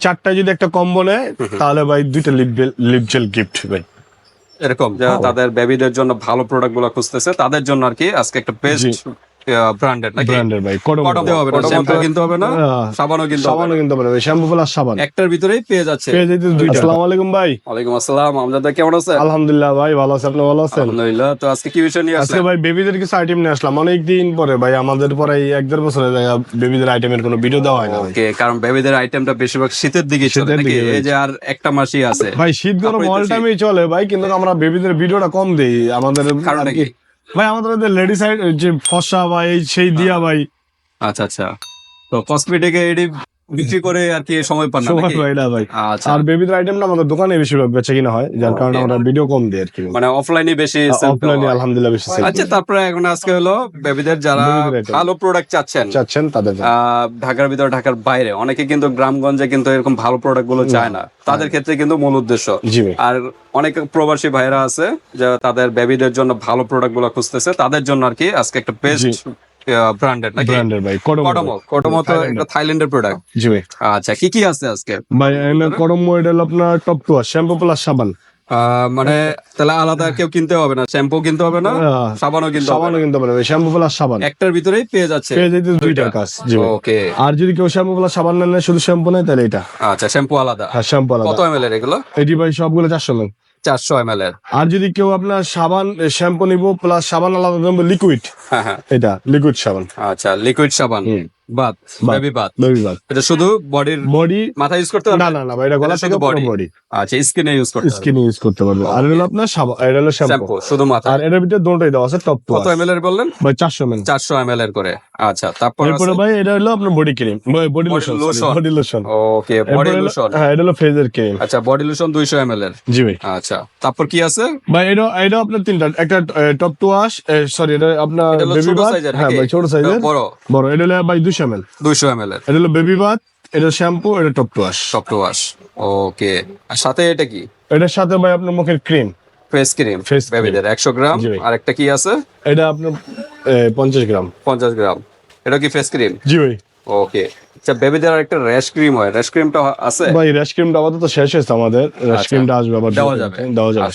চারটা যদি একটা কম্বো নেয় তাহলে ভাই দুইটা লিপ লিপ জেল গিফট ভাই। এরকম যারা তাদের বেবিদের জন্য ভালো প্রোডাক্টগুলো খুঁজতেছে তাদের জন্য আর কি আজকে একটা বেস্ট ব্র্যান্ডেড নাকি ব্র্যান্ডের ভাই কটম হবে না শ্যাম্পু কিনতে হবে না? সাবানও কিনতে হবে সাবানও কিনতে পারবে শ্যাম্পু প্লাস সাবান। একটার ভিতরেই পেয়ে যাচ্ছে। পেয়ে যেতে দুইটা। আসসালামু আলাইকুম ভাই। ওয়ালাইকুম আসসালাম আমজাদ ভাই কেমন আছেন? আলহামদুলিল্লাহ ভাই ভালো আছে আপনি ভালো আছেন? আলহামদুলিল্লাহ তো আজকে কি বিষয় নিয়ে আজকে ভাই বেবিদের কিছু আইটেম নিয়ে আসলাম। অনেক দিন পরে ভাই আমাদের পরে এক দেড় বছরে বেবিদের আইটেমের কোনো ভিডিও দেওয়া হয় না ওকে কারণ বেবিদের আইটেমটা বেশিরভাগ শীতের দিকে চলে শীতের নাকি? এই যে আর একটা মাসই আছে। ভাই শীত গরম তারপরেই অল টাইমই চলে ভাই কিন্তু আমরা বেবিদের ভিডিওটা কম দেই। আমাদের কারণটা আর কি কি? ভাই আমাদের ওদের লেডি সাইড যে ফসা এই সেই দিয়া ভাই। আচ্ছা আচ্ছা। তো কসমেটিকে এডি বিক্রি করে আর কি সময় পান না সময় না ভাই। আচ্ছা। আর বেবিদের আইটেমটা আমাদের দোকানে বেশিরভাগ বেচে কিনা হয় যার কারণে আমরা ভিডিও কম দিই আর কি। মানে অফলাইনে বেশি অফলাইনে আলহামদুলিল্লাহ বেশি আচ্ছা তারপরে এখন আজকে হলো বেবিদের যারা ভালো প্রোডাক্ট চাচ্ছেন চাচ্ছেন তাদের ঢাকার ভিতরে ঢাকার বাইরে অনেকে কিন্তু গ্রামগঞ্জে কিন্তু এরকম ভালো প্রোডাক্টগুলো চায় না। তাদের ক্ষেত্রে কিন্তু মূল উদ্দেশ্য। আর অনেক প্রবাসী ভাইরা আছে যে তাদের বেবিদের জন্য ভালো প্রোডাক্টগুলো খুঁজতেছে তাদের জন্য আর কি আজকে একটা বেস্ট ব্র্যান্ডেড নাকি? ব্র্যান্ডের ভাই কটমো কটমো তো একটা থাইল্যান্ডের প্রোডাক্ট জি ভাই। আচ্ছা কি কি আছে আজকে? ভাই কটম মডেল আপনার টপ টু শ্যাম্পু প্লাস সাবান। মানে তাহলে আলাদা কেউ কিনতে হবে না শ্যাম্পু কিনতে হবে না আহ, সাবানও কিনতে হবে। সাবানও কিনতে পারবে শ্যাম্পু প্লাস সাবান। একটার ভিতরেই পেয়ে যাচ্ছে পেয়ে যেতে দুইটার কাজ জি ওকে আর যদি কেউ শ্যাম্পু প্লাস সাবান নেন না, শুধু শ্যাম্পু নেয় তাহলে এটা। আচ্ছা শ্যাম্পু আলাদা। হ্যাঁ শ্যাম্পু কত আলাদা এম এর এগুলো? এটি ভাই সবগুলো চারশো চারশো এম এর। আর যদি কেউ আপনার সাবান শ্যাম্পু নিবো প্লাস সাবান আলাদা লিকুইড হ্যাঁ হ্যাঁ। এটা লিকুইড সাবান। আচ্ছা লিকুইড সাবান। বাদ। বেবি বেবি বাদ এটা শুধু বডির বডি মাথা ইউজ করতে পারবে? না না না ভাই এটা গলা থেকে বডি আচ্ছা স্কিনে ইউজ করতে স্কিন ইউজ করতে পারবে। আর এটা হলো আপনার এটা হলো শ্যাম্পু শুধু মাথা। আর এটার ভিতরে দুটোই দেওয়া আছে টপ টু কত এম এর বললেন? ভাই চারশো মেন চারশো এম এর করে। আচ্ছা তারপর এরপরে ভাই এটা হলো আপনার body cream body lotion body lotion okay body lotion হ্যাঁ এটা হলো ফেজের ক্রিম আচ্ছা বডি লোশন দুইশো এম এর। জি ভাই। আচ্ছা তারপর কি আছে? ভাই এটা এটা আপনার তিনটা একটা টপ টু ওয়াশ সরি এটা আপনার বেবি হ্যাঁ ভাই ছোট সাইজের বড়। বড় এটা হলো ভাই দুশো এম এল দুইশো এম এর। এটা হলো বেবি বাথ এটা শ্যাম্পু এটা top to wash top to wash okay আর সাথে এটা কি? এটার সাথে ভাই আপনার মুখের ক্রিম ফেস ক্রিম cream। বেবিদের একশো গ্রাম। আর একটা কি আছে? এটা আপনার পঞ্চাশ গ্রাম। পঞ্চাশ গ্রাম। এটা কি ফেস ক্রিম জি ভাই। ওকে আচ্ছা বেবিদের একটা র্যাশ ক্রিম হয়। র্যাশ ক্রিমটা আছে? ভাই র্যাশ ক্রিমটা আপাতত শেষ হয়েছে আমাদের। র্যাশ ক্রিমটা আসবে আবার দেওয়া যাবে। দেওয়া যাবে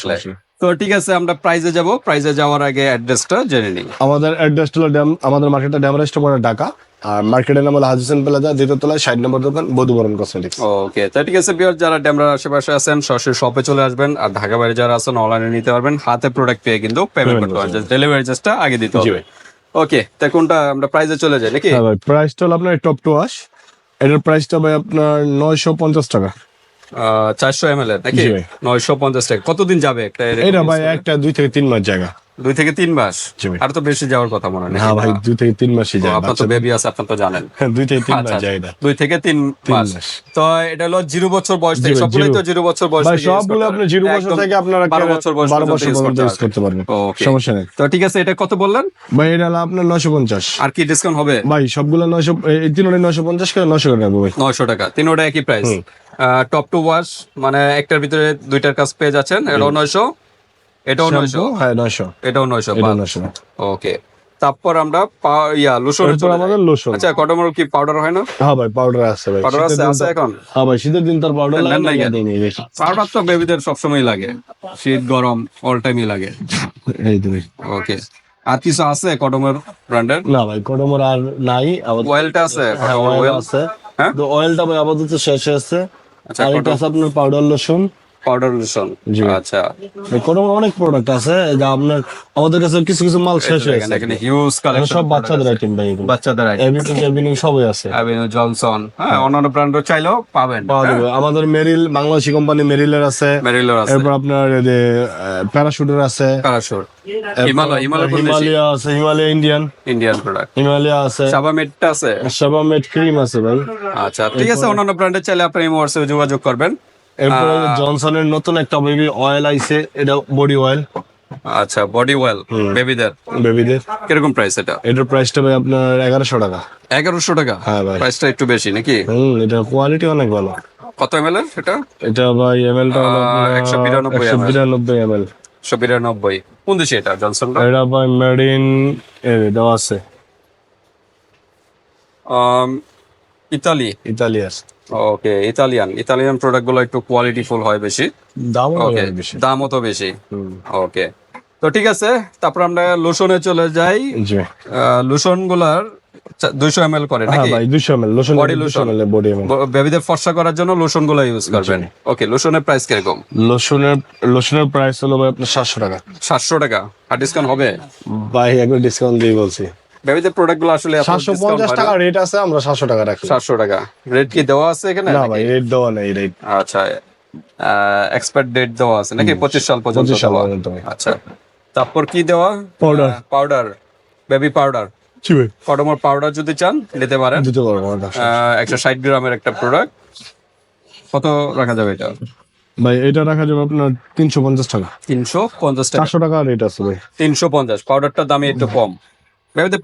তো ঠিক আছে আমরা প্রাইজে যাব। প্রাইজে যাওয়ার আগে অ্যাড্রেসটা জেনে নিই। আমাদের অ্যাড্রেস হলো ড্যাম আমাদের মার্কেটটা ড্যাম রেস্ট পরে ঢাকা। আর মার্কেটের নাম হলো হাজিসেন প্লাজা দ্বিতীয় তলায় ষাট নম্বর দোকান বধুবরণ কসমেটিক্স। ওকে তো ঠিক আছে বিয়ার যারা ড্যামরার আশেপাশে আছেন সরাসরি শপে চলে আসবেন আর ঢাকা বাইরে যারা আছেন অনলাইনে নিতে পারবেন। হাতে প্রোডাক্ট পেয়ে কিন্তু পেমেন্ট করতে পারবেন। ডেলিভারি চার্জটা আগে দিতে হবে। ওকে তো কোনটা? আমরা প্রাইজে চলে যাই নাকি? হ্যাঁ ভাই প্রাইসটা হলো আপনার টপ টু ওয়াশ এটার প্রাইসটা ভাই আপনার নয়শো পঞ্চাশ টাকা। চারশো এম এল এর নাকি। নয়শো পঞ্চাশ টাকা। কতদিন যাবে একটা এটা ভাই একটা দুই থেকে তিন মাস জায়গা। দুই থেকে তিন মাস? আর তো বেশি যাওয়ার কথা মনে ভাই দুই থেকে তিন মাসই যায় আপনার তো বেবি আছে আপনার তো জানেন। হ্যাঁ দুই থেকে তিন মাস আচ্ছা, যায় এটা দুই থেকে তিন মাস। তো এটা হলো জিরো বছর বয়স থেকে সবগুলোই তো জিরো বছর বয়স থেকে সবগুলো আপনি জিরো বছর থেকে আপনারা বারো বছর বয়স পর্যন্ত ইউজ করতে পারবেন। সমস্যা নেই। তো ঠিক আছে এটা কত বললেন? ভাই এটা হলো আপনার নয়শো পঞ্চাশ। আর কি ডিসকাউন্ট হবে? ভাই সবগুলো নয়শো এই তিনটে নয়শো পঞ্চাশ করে নয়শো করে রাখব ভাই। নয়শো টাকা। তিনোটা একই প্রাইস টপ টু ওয়াশ মানে একটার ভিতরে দুইটার কাজ পেয়ে যাচ্ছেন। এটাও নয়শো। এটাও নয়শো? হ্যাঁ নয়শো। এটাও নয়শো নয়শো। ওকে। তারপর আমরা ইয়া লোশন আমাদের লোশন। আচ্ছা কটমর কি পাউডার হয় না? হ্যাঁ ভাই পাউডার আছে ভাই। পাউডার আছে আছে এখন? হ্যাঁ ভাই শীতের দিন তার পাউডার লাগে না? দিই পাউডার তো বেবিদের সবসময় লাগে। শীত গরম অল টাইমই লাগে। এই ভাই। ওকে। আর কিছু আছে কটমের ব্র্যান্ডের? না ভাই কটমর আর নাই অয়েলটা আছে হ্যাঁ অয়েল আছে। হ্যাঁ? তো অয়েলটা ভাই আপাতত শেষ হয়েছে আচ্ছা, আর এটা আছে আপনার পাউডার লোশন আচ্ছা। কটমর অনেক প্রোডাক্ট আছে যা আপনার আমাদের কাছে কিছু কিছু মাল শেষ এখানে এখানে হিউজ কালেকশন সব বাচ্চাদের আইটেম ভাই বাচ্চাদের আইটেম সবই আছে। জনসন হ্যাঁ অন্যান্য ব্র্যান্ডও চাইলেও পাবেন পাওয়া যাবে। আমাদের মেরিল বাংলাদেশি কোম্পানি মেরিলের আছে। মেরিলোর আছে। এরপর আপনার প্যারাশুটের আছে। প্যারাশুট হিমালয় হিমালয় আছে Himalaya Indian Indian product Himalaya আছে। সাবামেটটা আছে। সাবামেট ক্রিম আছে ভাই। আচ্ছা ঠিক আছে অন্যান্য ব্র্যান্ডের চাইলে আপনি এই হোয়াটসঅ্যাপে যোগাযোগ করবেন। এরপর জনসনের নতুন একটা বেবি অয়েল আইছে এটা বডি অয়েল আচ্ছা বডি ওয়েল বেবিদের বেবিদের কীরকম প্রাইস এটা? এটার প্রাইসটা ভাই আপনার এগারোশো টাকা। এগারোশো টাকা? হ্যাঁ ভাই। প্রাইসটা একটু বেশি নাকি? হুম এটার কোয়ালিটি অনেক ভালো। কত এম এল এটা? এটা ভাই এম এলটা হলো একশো বিরানব্বই একশো বিরানব্বই এম এল একশো বিরানব্বই। কোন দেশে এটা জনসন এটা ভাই মেড ইন দেওয়া আছে। ইতালি? ইতালি আছে। ওকে ইতালিয়ান। ইতালিয়ান প্রোডাক্টগুলো একটু কোয়ালিটিফুল হয় বেশি। দামও বেশি। দামও তো বেশি। ওকে। তো ঠিক আছে তারপর আমরা লোশনে চলে যাই। লোশনগুলার দুইশো এম এল করে হ্যাঁ নাকি? ভাই লোশন বডি এমএল বেবিদের ফর্সা করার জন্য লোশনগুলো ইউজ করবেন ওকে লোশনের প্রাইস কীরকম? লোশনের লোশনের প্রাইস হলো ভাই আপনার সাতশো টাকা। সাতশো টাকা। আর ডিসকাউন্ট হবে? ভাই একবার ডিসকাউন্ট দিয়ে বলছি। বেবিদের প্রোডাক্টগুলো আসলে সাতশো পঞ্চাশ টাকা রেট আছে আমরা সাতশো টাকা রাখি। সাতশো টাকা। রেট কি দেওয়া আছে এখানে না ভাই রেট দেওয়া নেই রেট আচ্ছা এক্সপায়ার ডেট দেওয়া আছে নাকি? পঁচিশ সাল পর্যন্ত 25 সাল পর্যন্ত। আচ্ছা তারপর কি দেওয়া? Powder। পাউডার বেবি পাউডার কটমর পাউডার যদি চান নিতে পারেন। দিতে পারব আমার কাছে। একশো ষাট গ্রামের একটা প্রোডাক্ট কত রাখা যাবে এটা? ভাই এটা রাখা যাবে আপনার তিনশো পঞ্চাশ টাকা। তিনশো পঞ্চাশ টাকা। চারশো টাকা রেট আছে ভাই। তিনশো পঞ্চাশ। পাউডারটার দামই একটু কম।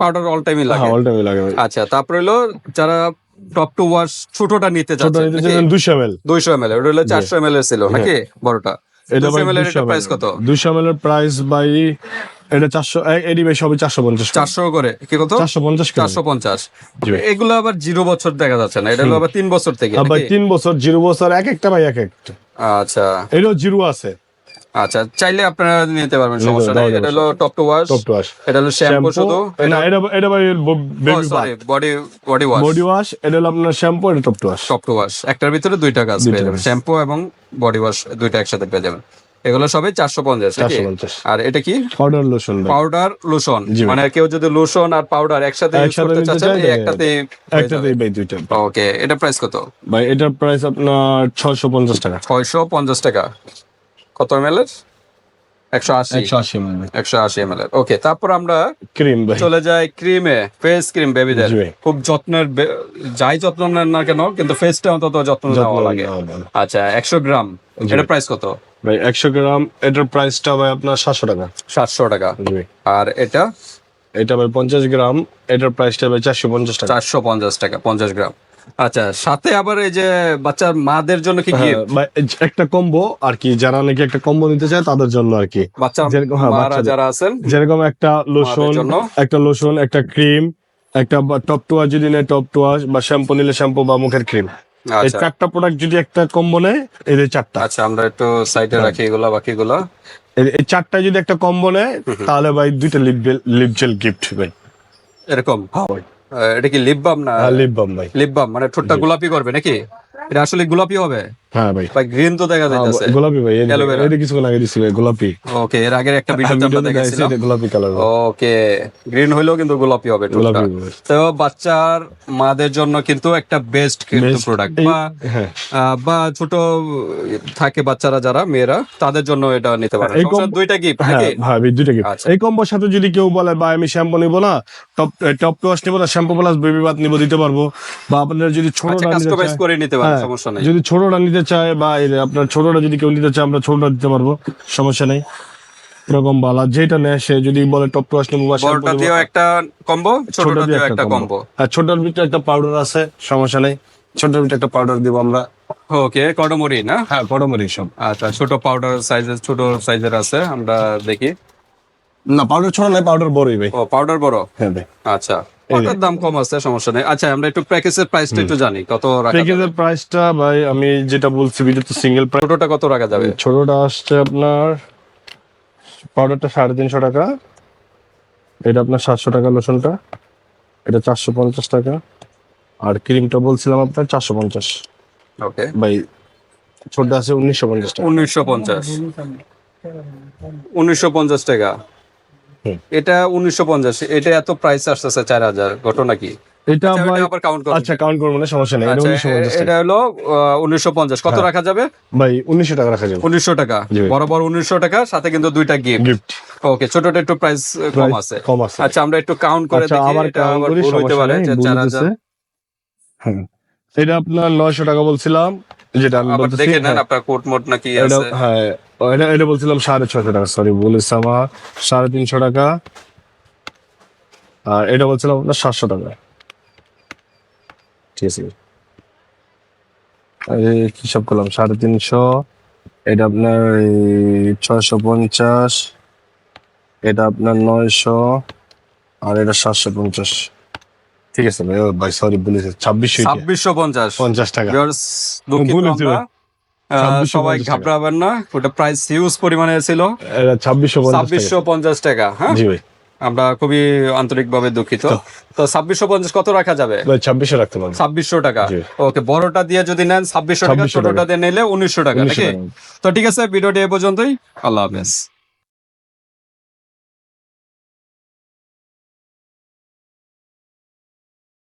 পাউডার অল টাইমই লাগে হ্যাঁ অল টাইমে লাগে আচ্ছা তারপর হলো যারা টপ টু ওয়াশ ছোটটা নিতে চাচ্ছেন দুইশো এম এল ওটা হলো চারশো এম এল এর ছিল নাকি বড়টা? দুশো এম এল এর প্রাইস কত? দুশো এর প্রাইস ভাই এটা চারশো এডি ভাই সবই চারশো পঞ্চাশ চারশো করে কি কত? চারশো পঞ্চাশ চারশো পঞ্চাশ। এগুলো আবার জিরো বছর দেখা যাচ্ছে না এটা হলো আবার তিন বছর থেকে ভাই তিন বছর জিরো বছর এক একটা ভাই এক একটা। আচ্ছা। এটাও জিরো আছে। আচ্ছা চাইলে আপনারা নিতে পারবেন সমস্যা নেই। এটা হলো top to wash top to wash এটা হলো শ্যাম্পু শুধু। না এটা এটা ভাই baby sorry body body wash body wash এটা হলো আপনার শ্যাম্পু এটা top to wash top to wash একটার ভিতরে দুইটা কাজ পেয়ে যাবেন। শ্যাম্পু এবং বডি ওয়াশ দুইটা একসাথে পেয়ে যাবেন। এগুলো সবই চারশো পঞ্চাশ 450 আর এটা কি? Powder lotion powder lotion. মানে কেউ যদি লোশন আর পাউডার একসাথে ইউজ করতে চাচ্ছেন একটাতে একটাতেই ভাই দুইটা। ওকে এটা প্রাইস কত? ভাই এটার প্রাইস আপনার ছশো পঞ্চাশ টাকা। ছয়শো পঞ্চাশ টাকা। কত এম এল এর একশো আশি একশো আশি এম এল এর ওকে তারপর আমরা ক্রিম চলে যাই ক্রিমে ফেস ক্রিম বেবিদের খুব যত্নের যাই যত্ন নেন না কেন কিন্তু ফেসটা অন্তত যত্ন নেওয়া লাগে। আচ্ছা একশো গ্রাম। এটা প্রাইস কত? ভাই একশো গ্রাম এটার প্রাইসটা ভাই আপনার সাতশো টাকা। সাতশো টাকা। আর এটা? এটা ভাই পঞ্চাশ গ্রাম এটার প্রাইসটা ভাই চারশো পঞ্চাশ টাকা। চারশো পঞ্চাশ টাকা পঞ্চাশ গ্রাম। আচ্ছা সাথে আবার এই যে বাচ্চার মাদের জন্য কি হ্যাঁ, গিফট ভাই, এই যে একটা কম্বো আর কি যারা নাকি একটা কম্বো নিতে চায় তাদের জন্য আর কি। বাচ্চা হ্যাঁ। যারা আছেন যেরকম একটা লোশন একটা লোশন একটা ক্রিম একটা টপ টু যদি নেয় টপ টু বা শ্যাম্পু নিলে শ্যাম্পু বা মুখের ক্রিম এই আচ্ছা। চারটা প্রোডাক্ট যদি একটা কম্বো নেয় এদের চারটা। আচ্ছা আমরা একটু সাইডে হ্যাঁ। রাখি এগুলা বাকিগুলা। এই- এই চারটা যদি একটা কম্বো নেয় তাহলে ভাই দুইটা লিপ লিপ জেল গিফট ভাই। এরকম? হ্যাঁ এটা কি লিপ বাম না? লিপ বাম ভাই। লিপ বাম মানে ঠোঁটটা গোলাপি করবে নাকি? এটা আসলে গোলাপি হবে? হ্যাঁ ভাই। ভাই গ্রিন তো দেখা যাইতেছে। গোলাপি ভাই এর- Aloe vera। এটা কিছুক্ষণ আগে দিছি গোলাপি। ওকে এর আগের একটা ভিডিওতে আমরা ভিডিওতে দেখাইছি দেখেছিলাম। এটা গোলাপি কালার ওকে গ্রিন হইলেও কিন্তু গোলাপি হবে ঠোঁটটা তো বাচ্চার মাদের জন্য কিন্তু একটা বেস্ট কিন্তু প্রোডাক্ট বা হ্যাঁ। বা ছোট থাকে বাচ্চারা যারা মেয়েরা তাদের জন্য এটা নিতে পারে। দুইটা গিফট হ্যাঁ নাকি? ভাই দুইটা। আচ্ছা। এই কম্বোর সাথে যদি কেউ বলে বা আমি শ্যাম্পু নিবো না টপ টপ টু নিবো না শ্যাম্পু প্লাস বেবি বাথ নিবো দিতে পারব। বা আপনার যদি ছোট ছোটটা নিতে কাস্টমাইজ করে নিতে পারে হ্যাঁ, সমস্যা নেই। যদি নিতে চায় বা আপনার ছোটটা যদি কেউ নিতে চায় আমরা ছোটটা দিতে পারব সমস্যা নেই। এরকম বালা যেটা নেয় সে যদি বলে টপ টু ওয়াশ নিবো বা বড়টা দিয়েও একটা কম্বো ছোটটা দিয়েও একটা কম্বো। আর ছোটটার ভিতরে একটা পাউডার আছে সমস্যা নেই। ছোটটার ভিতরে একটা পাউডার দিব আমরা। ওকে কডমরি না? হ্যাঁ পরমরি সব। আচ্ছা ছোট পাউডার সাইজের ছোট সাইজের আছে আমরা দেখি। না পাউডার ছোট নয় পাউডার বড়ই ভাই। ও পাউডার বড়? হ্যাঁ ভাই। আচ্ছা। ওটার দাম কম আছে সমস্যা নেই। আচ্ছা আমরা একটু প্যাকেজের প্রাইসটা একটু জানি কত রাখা প্যাকেজের প্রাইসটা ভাই আমি যেটা বলছি ভিডিওতে সিঙ্গেল প্রাইস ছোটটা কত রাখা যাবে? ছোটটা আসছে আপনার পাউডারটা সাড়ে তিনশো টাকা। এটা আপনার সাতশো টাকা লোশনটা এটা চারশো পঞ্চাশ টাকা। আর ক্রিমটা বলছিলাম আপনার চারশো পঞ্চাশ। ওকে ভাই ছোটটা আছে উনিশশো পঞ্চাশ টাকা। উনিশশো পঞ্চাশ। উনিশশো পঞ্চাশ টাকা। এটা উনিশশো পঞ্চাশ। এটা এত প্রাইস আসতেছে চার হাজার। ঘটনা কি? এটা আচ্ছা, আবার কাউন্ট আচ্ছা কাউন্ট করব না সমস্যা নেই। এটা আচ্ছা, হলো উনিশশো পঞ্চাশ। কত রাখা যাবে? ভাই উনিশশো টাকা রাখা যাবে। উনিশশো টাকা। বরাবর উনিশশো টাকা সাথে কিন্তু দুইটা গিফট গিফট ওকে ছোটটা একটু প্রাইস কম আছে। আচ্ছা আমরা একটু কাউন্ট করে আচ্ছা দেখি আবার হইতে পারে চার। হাজার। হ্যাঁ। এটা আপনার নয়শো টাকা বলছিলাম। যেটা আমি বলতেছি দেখে নেন হ্যাঁ। আপনার কোট মোট নাকি এটা আছে। হ্যাঁ। এটা এটা বলছিলাম সাড়ে ছশো টাকা সরি বলেছি আমার সাড়ে তিনশো টাকা। আর এটা বলছিলাম আপনার সাতশো টাকা। ঠিক আছে। এই কি সব করলাম? সাড়ে তিনশো এটা আপনার ছয়শো পঞ্চাশ এটা আপনার নয়শো আর এটা সাতশো পঞ্চাশ। ঠিক আছে ভাই ভাই সরি বলেছি। ছাব্বিশশো ছাব্বিশশো পঞ্চাশ। পঞ্চাশ টাকা। Viewers, দুঃখিত বলেছি আমরা। ভাই। আহ, 2650 সবাই ঘাবড়াবেন না ওটা প্রাইস হিউজ পরিমাণে ছিল। ছাব্বিশশো পঞ্চাশ টাকা। হ্যাঁ? জি ভাই। আমরা খুবই আন্তরিকভাবে দুঃখিত। তো। ছাব্বিশশো পঞ্চাশ কত রাখা যাবে? ছাব্বিশশো রাখতে পারব। ছাব্বিশশো টাকা। ওকে বড়টা দিয়ে যদি নেন ছাব্বিশশো টাকা ছোটটা দিয়ে নিলে উনিশশো টাকা 1900 নাকি তো ঠিক আছে ভিডিওটি এ পর্যন্তই। আল্লাহ হাফেজ।